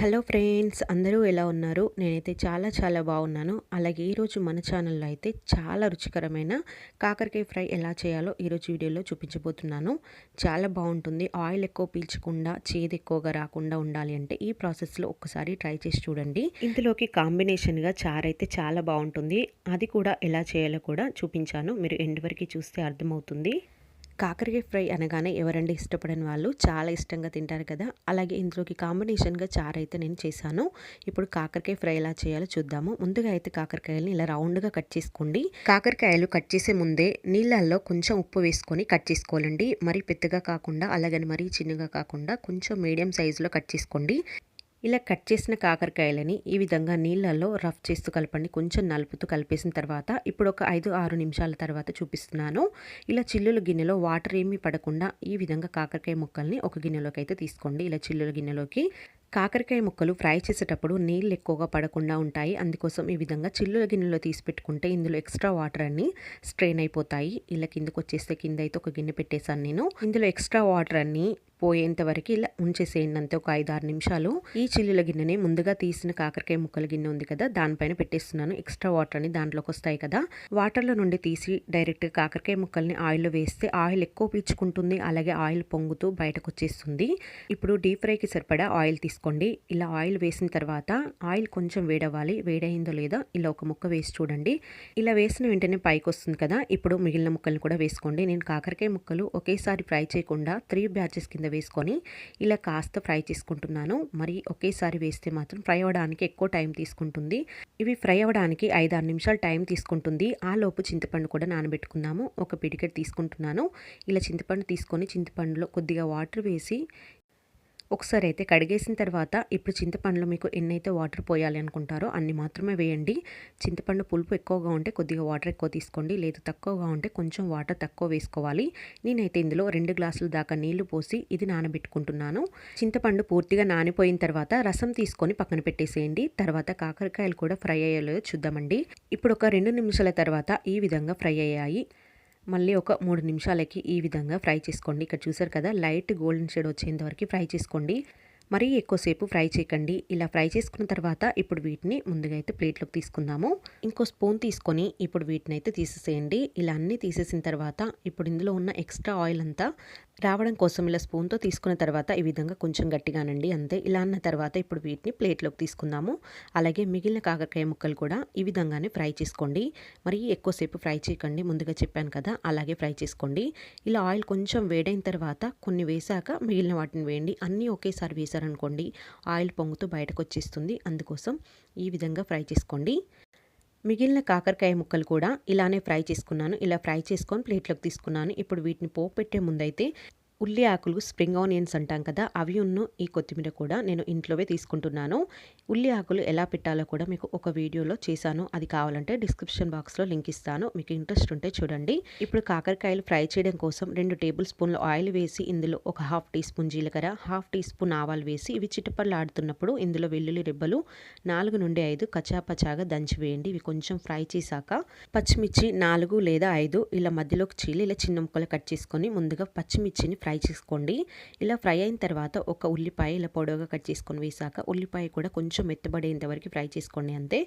Hello friends అందరూ ఎలా ఉన్నారు? నేనైతే చాలా చాలా బాగున్నాను. అలాగే ఈరోజు మన ఛానల్లో అయితే చాలా రుచికరమైన కాకరకాయ ఫ్రై ఎలా చేయాలో ఈరోజు వీడియోలో చూపించబోతున్నాను. చాలా బాగుంటుంది. ఆయిల్ ఎక్కువ పీల్చకుండా చేదు ఎక్కువగా రాకుండా ఉండాలి అంటే ఈ ప్రాసెస్లో ఒక్కసారి ట్రై చేసి చూడండి. ఇందులోకి కాంబినేషన్గా చారు అయితే చాలా బాగుంటుంది. అది కూడా ఎలా చేయాలో కూడా చూపించాను. మీరు ఎండ్ వరకు చూస్తే అర్థమవుతుంది. కాకరకాయ ఫ్రై అనగానే ఎవరండి ఇష్టపడని వాళ్ళు? చాలా ఇష్టంగా తింటారు కదా. అలాగే ఇందులోకి కాంబినేషన్గా చారు అయితే నేను చేశాను. ఇప్పుడు కాకరకాయ ఫ్రై ఎలా చేయాలో చూద్దాము. ముందుగా అయితే కాకరకాయలని ఇలా రౌండ్గా కట్ చేసుకోండి. కాకరకాయలు కట్ చేసే ముందే నీళ్ళల్లో కొంచెం ఉప్పు వేసుకొని కట్ చేసుకోవాలండి. మరీ పెద్దగా కాకుండా అలాగని మరీ చిన్నగా కాకుండా కొంచెం మీడియం సైజులో కట్ చేసుకోండి. ఇలా కట్ చేసిన కాకరకాయలని ఈ విధంగా నీళ్ళల్లో రఫ్ చేస్తూ కలపండి. కొంచెం నలుపుతూ కలిపేసిన తర్వాత ఇప్పుడు ఒక ఐదు ఆరు నిమిషాల తర్వాత చూపిస్తున్నాను. ఇలా చిల్లుల గిన్నెలో వాటర్ ఏమీ పడకుండా ఈ విధంగా కాకరకాయ ముక్కల్ని ఒక గిన్నెలోకి అయితే తీసుకోండి. ఇలా చిల్లుల గిన్నెలోకి కాకరకాయ ముక్కలు ఫ్రై చేసేటప్పుడు నీళ్ళు ఎక్కువగా పడకుండా ఉంటాయి. అందుకోసం ఈ విధంగా చిల్లుల గిన్నెలో తీసి పెట్టుకుంటే ఇందులో ఎక్స్ట్రా వాటర్ అన్ని స్ట్రెయిన్ అయిపోతాయి. ఇలా కిందకు వచ్చేస్తే కింద అయితే ఒక గిన్నె పెట్టేశాను నేను. ఇందులో ఎక్స్ట్రా వాటర్ అన్ని పోయేంత వరకు ఇలా ఉంచేసేయండి అంతే ఒక ఐదు ఆరు నిమిషాలు. ఈ చిల్లుల గిన్నెని ముందుగా తీసిన కాకరకాయ ముక్కల గిన్నె ఉంది కదా దానిపైన పెట్టేస్తున్నాను. ఎక్స్ట్రా వాటర్ అని దాంట్లోకి వస్తాయి కదా. వాటర్లో నుండి తీసి డైరెక్ట్గా కాకరకాయ ముక్కల్ని ఆయిల్లో వేస్తే ఆయిల్ ఎక్కువ పీల్చుకుంటుంది అలాగే ఆయిల్ పొంగుతూ బయటకు వచ్చేస్తుంది ఇప్పుడు డీప్ ఫ్రైకి సరిపడా ఆయిల్ తీసుకోండి. ఇలా ఆయిల్ వేసిన తర్వాత ఆయిల్ కొంచెం వేడవ్వాలి. వేడైందో లేదో ఇలా ఒక ముక్క వేసి చూడండి. ఇలా వేసిన వెంటనే పైకి వస్తుంది కదా. ఇప్పుడు మిగిలిన ముక్కల్ని కూడా వేసుకోండి. నేను కాకరకాయ ముక్కలు ఒకేసారి ఫ్రై చేయకుండా త్రీ బ్యాచెస్ కింద వేసుకొని ఇలా కాస్త ఫ్రై చేసుకుంటున్నాను. మరి ఒకేసారి వేస్తే మాత్రం ఫ్రై అవ్వడానికి ఎక్కువ టైం తీసుకుంటుంది. ఇవి ఫ్రై అవ్వడానికి ఐదు ఆరు నిమిషాలు టైం తీసుకుంటుంది. ఆ లోపు చింతపండు కూడా నానబెట్టుకుందాము. ఒక పిడికెట్ తీసుకుంటున్నాను. ఇలా చింతపండు తీసుకొని చింతపండులో కొద్దిగా వాటర్ వేసి ఒకసారి అయితే కడిగేసిన తర్వాత ఇప్పుడు చింతపండులో మీకు ఎన్నైతే వాటర్ పోయాలి అనుకుంటారో అన్ని మాత్రమే వేయండి. చింతపండు పులుపు ఎక్కువగా ఉంటే కొద్దిగా వాటర్ ఎక్కువ తీసుకోండి. లేదు తక్కువగా ఉంటే కొంచెం వాటర్ తక్కువ వేసుకోవాలి. నేనైతే ఇందులో రెండు గ్లాసులు దాకా నీళ్ళు పోసి ఇది నానబెట్టుకుంటున్నాను. చింతపండు పూర్తిగా నానిపోయిన తర్వాత రసం తీసుకొని పక్కన పెట్టేసేయండి. తర్వాత కాకరకాయలు కూడా ఫ్రై అయ్యేలో చూద్దామండి. ఇప్పుడు ఒక రెండు నిమిషాల తర్వాత ఈ విధంగా ఫ్రై అయ్యాయి. మళ్ళీ ఒక మూడు నిమిషాలకి ఈ విధంగా ఫ్రై చేసుకోండి. ఇక్కడ చూసారు కదా లైట్ గోల్డెన్ షేడ్ వచ్చేంత వరకు ఫ్రై చేసుకోండి. మరీ ఎక్కువసేపు ఫ్రై చేయకండి. ఇలా ఫ్రై చేసుకున్న తర్వాత ఇప్పుడు వీటిని ముందుగా అయితే ప్లేట్లోకి తీసుకుందాము. ఇంకో స్పూన్ తీసుకొని ఇప్పుడు వీటిని అయితే తీసేసేయండి. ఇలా అన్నీ తీసేసిన తర్వాత ఇప్పుడు ఇందులో ఉన్న ఎక్స్ట్రా ఆయిల్ అంతా రావడం కోసం ఇలా స్పూన్తో తీసుకున్న తర్వాత ఈ విధంగా కొంచెం గట్టిగానండి అంతే. ఇలా అన్న తర్వాత ఇప్పుడు వీటిని ప్లేట్లోకి తీసుకుందాము. అలాగే మిగిలిన కాకరకాయ ముక్కలు కూడా ఈ విధంగానే ఫ్రై చేసుకోండి. మరి ఎక్కువసేపు ఫ్రై చేయకండి ముందుగా చెప్పాను కదా అలాగే ఫ్రై చేసుకోండి. ఇలా ఆయిల్ కొంచెం వేడైన తర్వాత కొన్ని వేసాక మిగిలిన వాటిని వేయండి. అన్నీ ఒకేసారి వేసారనుకోండి ఆయిల్ పొంగుతూ బయటకు వచ్చేస్తుంది. అందుకోసం ఈ విధంగా ఫ్రై చేసుకోండి. మిగిలిన కాకరకాయ ముక్కలు కూడా ఇలానే ఫ్రై చేసుకున్నాను. ఇలా ఫ్రై చేసుకొని ప్లేట్లోకి తీసుకున్నాను. ఇప్పుడు వీటిని పోపు పెట్టే ముందైతే ఉల్లి ఆకులు స్ప్రింగ్ ఆనియన్స్ అంటాం కదా అవి ఉన్న ఈ కొత్తిమీర కూడా నేను ఇంట్లోవే తీసుకుంటున్నాను. ఉల్లి ఆకులు ఎలా పెట్టాలో కూడా మీకు ఒక వీడియోలో చేశాను. అది కావాలంటే డిస్క్రిప్షన్ బాక్స్లో లింక్ ఇస్తాను. మీకు ఇంట్రెస్ట్ ఉంటే చూడండి. ఇప్పుడు కాకరకాయలు ఫ్రై చేయడం కోసం రెండు టేబుల్ స్పూన్ల ఆయిల్ వేసి ఇందులో ఒక హాఫ్ టీ స్పూన్ జీలకర్ర హాఫ్ టీ స్పూన్ ఆవాలు వేసి ఇవి చిటపర్లాడుతున్నప్పుడు ఇందులో వెల్లుల్లి రెబ్బలు నాలుగు నుండి ఐదు కచాపచాగా దంచి వేయండి. ఇవి కొంచెం ఫ్రై చేశాక పచ్చిమిర్చి నాలుగు లేదా ఐదు ఇలా మధ్యలోకి చీలి ఇలా చిన్న ముక్కలు కట్ చేసుకొని ముందుగా పచ్చిమిర్చిని ఫ్రై ఫ్రై చేసుకోండి. ఇలా ఫ్రై అయిన తర్వాత ఒక ఉల్లిపాయ ఇలా పొడవుగా కట్ చేసుకొని వేసాక ఉల్లిపాయ కూడా కొంచెం మెత్తబడేంత వరకు ఫ్రై చేసుకోండి అంతే.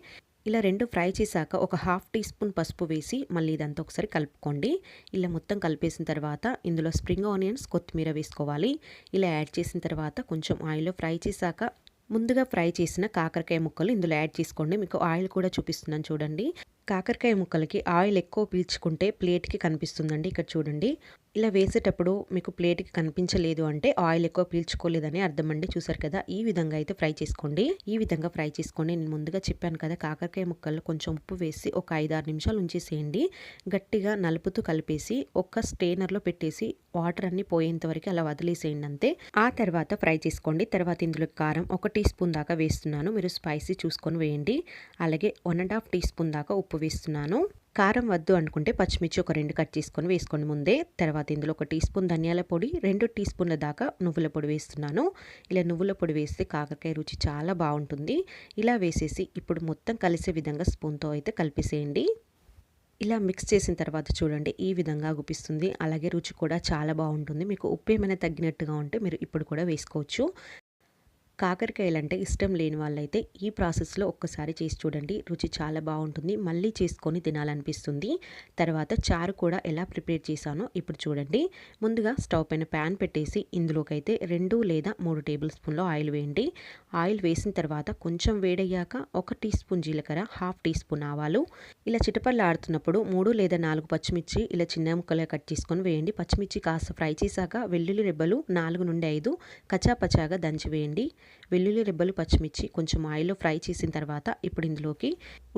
ఇలా రెండు ఫ్రై చేశాక ఒక హాఫ్ టీ స్పూన్ పసుపు వేసి మళ్ళీ ఇదంతా ఒకసారి కలుపుకోండి. ఇలా మొత్తం కలిపేసిన తర్వాత ఇందులో స్ప్రింగ్ ఆనియన్స్ కొత్తిమీర వేసుకోవాలి. ఇలా యాడ్ చేసిన తర్వాత కొంచెం ఆయిల్లో ఫ్రై చేశాక ముందుగా ఫ్రై చేసిన కాకరకాయ ముక్కలు ఇందులో యాడ్ చేసుకోండి. మీకు ఆయిల్ కూడా చూపిస్తున్నాను చూడండి. కాకరకాయ ముక్కలకి ఆయిల్ ఎక్కువ పీల్చుకుంటే ప్లేట్కి కనిపిస్తుందండి. ఇక్కడ చూడండి. ఇలా వేసేటప్పుడు మీకు ప్లేట్కి కనిపించలేదు అంటే ఆయిల్ ఎక్కువ పీల్చుకోలేదని అర్థం అండి చూసారు కదా? ఈ విధంగా అయితే ఫ్రై చేసుకోండి. ఈ విధంగా ఫ్రై చేసుకోండి నేను ముందుగా చెప్పాను కదా కాకరకాయ ముక్కల్లో కొంచెం ఉప్పు వేసి ఒక ఐదారు నిమిషాలు ఉంచేసేయండి. గట్టిగా నలుపుతూ కలిపేసి ఒక స్టేనర్లో పెట్టేసి వాటర్ అన్ని పోయేంత వరకు అలా వదిలేసేయండి అంతే. ఆ తర్వాత ఫ్రై చేసుకోండి. తర్వాత ఇందులో కారం ఒక టీ స్పూన్ దాకా వేస్తున్నాను. మీరు స్పైసీ చూసుకొని వేయండి. అలాగే one and half teaspoon దాకా ఉప్పు వేస్తున్నాను. కారం వద్దు అనుకుంటే పచ్చిమిర్చి ఒక రెండు కట్ చేసుకొని వేసుకోండి ముందే. తర్వాత ఇందులో ఒక టీ స్పూన్ ధనియాల పొడి రెండు టీ స్పూన్ల దాకా నువ్వుల పొడి వేస్తున్నాను. ఇలా నువ్వుల పొడి వేస్తే కాకరకాయ రుచి చాలా బాగుంటుంది. ఇలా వేసేసి ఇప్పుడు మొత్తం కలిసే విధంగా స్పూన్తో అయితే కలిపేసేయండి. ఇలా మిక్స్ చేసిన తర్వాత చూడండి ఈ విధంగా గుపిస్తుంది అలాగే రుచి కూడా చాలా బాగుంటుంది. మీకు ఉప్పు ఏమైనా తగ్గినట్టుగా ఉంటే మీరు ఇప్పుడు కూడా వేసుకోవచ్చు. కాకరకాయలంటే ఇష్టం లేని వాళ్ళైతే ఈ ప్రాసెస్లో ఒక్కసారి చేసి చూడండి. రుచి చాలా బాగుంటుంది. మళ్ళీ చేసుకొని తినాలనిపిస్తుంది. తర్వాత చారు కూడా ఎలా ప్రిపేర్ చేశానో ఇప్పుడు చూడండి. ముందుగా స్టవ్ పైన ప్యాన్ పెట్టేసి ఇందులోకైతే రెండు లేదా మూడు టేబుల్ స్పూన్లో ఆయిల్ వేయండి. ఆయిల్ వేసిన తర్వాత కొంచెం వేడయ్యాక ఒక టీ స్పూన్ జీలకర్ర హాఫ్ టీ స్పూన్ ఆవాలు. ఇలా చిటపల్లి ఆడుతున్నప్పుడు మూడు లేదా నాలుగు పచ్చిమిర్చి ఇలా చిన్న ముక్కలుగా కట్ చేసుకొని వేయండి. పచ్చిమిర్చి కాస్త ఫ్రై చేశాక వెల్లుల్లి రెబ్బలు నాలుగు నుండి ఐదు కచాపచాగా దంచి వేయండి. వెల్లుల్లి రెబ్బలు పచ్చిమిర్చి కొంచెం ఆయిల్లో ఫ్రై చేసిన తర్వాత ఇప్పుడు ఇందులోకి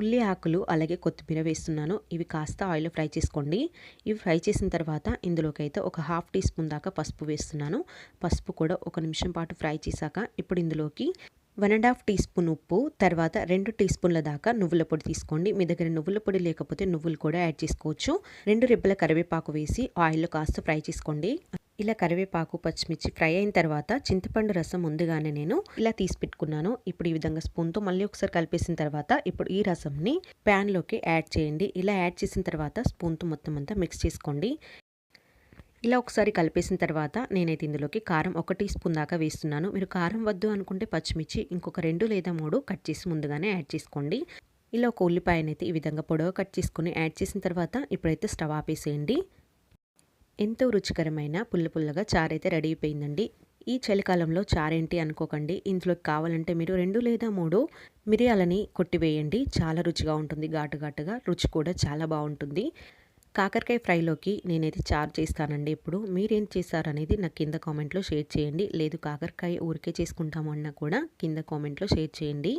ఉల్లి ఆకులు అలాగే కొత్తిమీర వేస్తున్నాను. ఇవి కాస్త ఆయిల్లో ఫ్రై చేసుకోండి. ఇవి ఫ్రై చేసిన తర్వాత ఇందులోకి అయితే ఒక హాఫ్ టీ స్పూన్ దాకా పసుపు వేస్తున్నాను. పసుపు కూడా ఒక నిమిషం పాటు ఫ్రై చేశాక ఇప్పుడు ఇందులోకి one and half teaspoon ఉప్పు తర్వాత రెండు టీ స్పూన్ల దాకా నువ్వుల పొడి తీసుకోండి. మీ దగ్గర నువ్వుల పొడి లేకపోతే నువ్వులు కూడా యాడ్ చేసుకోవచ్చు. రెండు రెబ్బల కరివేపాకు వేసి ఆయిల్లో కాస్త ఫ్రై చేసుకోండి. ఇలా కరివేపాకు పచ్చిమిర్చి ఫ్రై అయిన తర్వాత చింతపండు రసం ముందుగానే నేను ఇలా తీసి పెట్టుకున్నాను. ఇప్పుడు ఈ విధంగా స్పూన్తో మళ్ళీ ఒకసారి కలిపేసిన తర్వాత ఇప్పుడు ఈ రసంని ప్యాన్లోకి యాడ్ చేయండి. ఇలా యాడ్ చేసిన తర్వాత స్పూన్తో మొత్తం అంతా మిక్స్ చేసుకోండి. ఇలా ఒకసారి కలిపేసిన తర్వాత నేనైతే ఇందులోకి కారం ఒక టీ స్పూన్ దాకా వేస్తున్నాను. మీరు కారం వద్దు అనుకుంటే పచ్చిమిర్చి ఇంకొక రెండు లేదా మూడు కట్ చేసి ముందుగానే యాడ్ చేసుకోండి. ఇలా ఒక ఉల్లిపాయనైతే ఈ విధంగా పొడవ కట్ చేసుకుని యాడ్ చేసిన తర్వాత ఇప్పుడైతే స్టవ్ ఆపేసేయండి. ఎంతో రుచికరమైన పుల్ల పుల్లగా చారైతే రెడీ అయిపోయిందండి. ఈ చలికాలంలో చారేంటి అనుకోకండి. ఇందులోకి కావాలంటే మీరు రెండు లేదా మూడు మిరియాలని కొట్టివేయండి. చాలా రుచిగా ఉంటుంది. ఘాటు ఘాటుగా రుచి కూడా చాలా బాగుంటుంది. కాకరకాయ ఫ్రైలోకి నేనైతే చారు చేస్తానండి ఇప్పుడు. మీరేం చేస్తారనేది నాకు కింద కామెంట్లో షేర్ చేయండి. లేదు కాకరకాయ ఊరికే చేసుకుంటాము అన్నా కూడా కింద కామెంట్లో షేర్ చేయండి.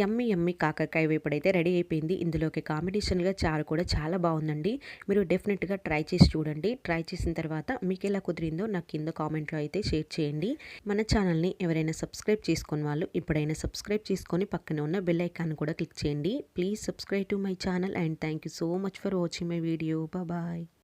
యమ్మి యమ్మి కాకరకాయ వేపుడైతే రెడీ అయిపోయింది. ఇందులోకి కాంబినేషన్గా చారు కూడా చాలా బాగుందండి. మీరు డెఫినెట్గా ట్రై చేసి చూడండి. ట్రై చేసిన తర్వాత మీకు ఎలా కుదిరిందో నాకు కింద కామెంట్లో అయితే షేర్ చేయండి. మన ఛానల్ని ఎవరైనా సబ్స్క్రైబ్ చేసుకుని వాళ్ళు ఇప్పుడైనా సబ్స్క్రైబ్ చేసుకొని పక్కన ఉన్న బెల్ ఐకాన్ కూడా క్లిక్ చేయండి. Please subscribe to my channel and thank you so much for watching my video bye